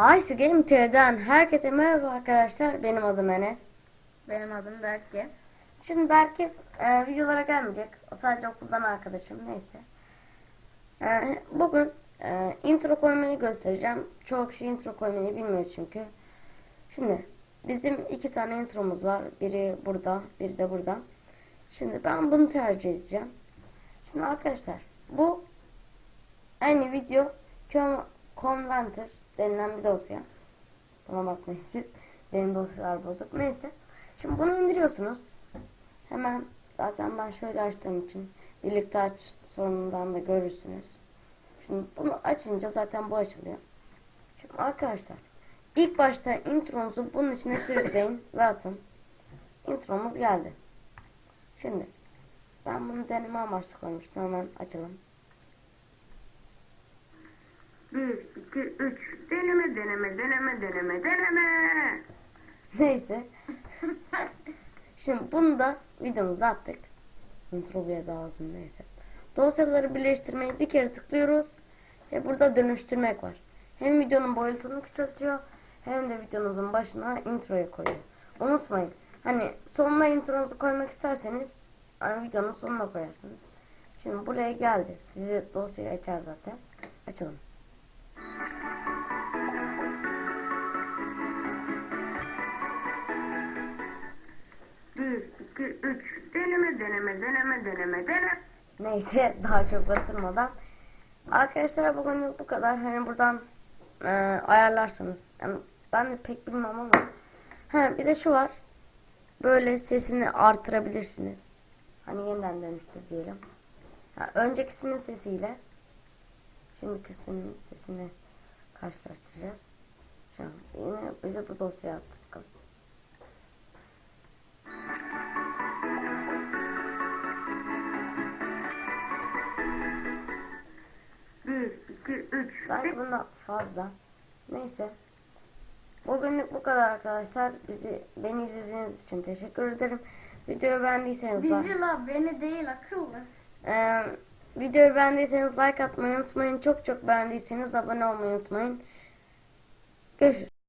Ice Game TV'den herkese merhaba arkadaşlar. Benim adım Enes. Benim adım Berke. Şimdi belki e, videolara gelmeyecek. O sadece okuldan arkadaşım. Neyse. E, bugün e, intro koymayı göstereceğim. Çoğu kişi intro koymayı bilmiyor çünkü. Şimdi bizim iki tane intromuz var. Biri burada, biri de burada. Şimdi ben bunu tercih edeceğim. Şimdi arkadaşlar bu aynı video Conventor denilen bir dosya. Bana bakmayın siz. Benim dosyalar bozuk. Neyse. Şimdi bunu indiriyorsunuz. Hemen zaten ben şöyle açtığım için birlikte aç sorunundan da görürsünüz. Şimdi bunu açınca zaten bu açılıyor. Şimdi arkadaşlar ilk başta intromuzu bunun içine sürükleyin ve atın. Intromuz geldi. Şimdi ben bunu deneme amaçlı koymuştum. Hemen açalım. 1, 2, 3. Deneme, deneme, deneme, deneme, deneme. Neyse. Şimdi bunu da videomuza attık. Intro bile daha uzun neyse. Dosyaları birleştirmeyi bir kere tıklıyoruz. Ve burada dönüştürmek var. Hem videonun boyutunu küçültüyor. Hem de videonuzun başına introyu koyuyor. Unutmayın. Hani sonuna intronuzu koymak isterseniz hani videonun sonuna koyarsınız. Şimdi buraya geldi. Sizi dosyayı açar zaten. Açalım. Deneme, deneme, deneme, deneme. Neyse daha çok batırmadan. Arkadaşlar bugün bu kadar. Hani buradan e, ayarlarsınız. Yani ben de pek bilmem ama. Ha bir de şu var. Böyle sesini artırabilirsiniz. Hani yeniden dönüştür diyelim. Ha, öncekisinin sesiyle şimdikisinin sesini karşılaştıracağız. Şimdi yine bize bu dosyayı attı bakalım. Bir, iki, üç. Sanki bunda fazla. Neyse. Bugünlük bu kadar arkadaşlar. Bizi beni izlediğiniz için teşekkür ederim. Videoyu beğendiyseniz like, Bizi la beni değil akıllı. Ee, videoyu beğendiyseniz like atmayı unutmayın. Çok çok beğendiyseniz abone olmayı unutmayın. Görüşürüz.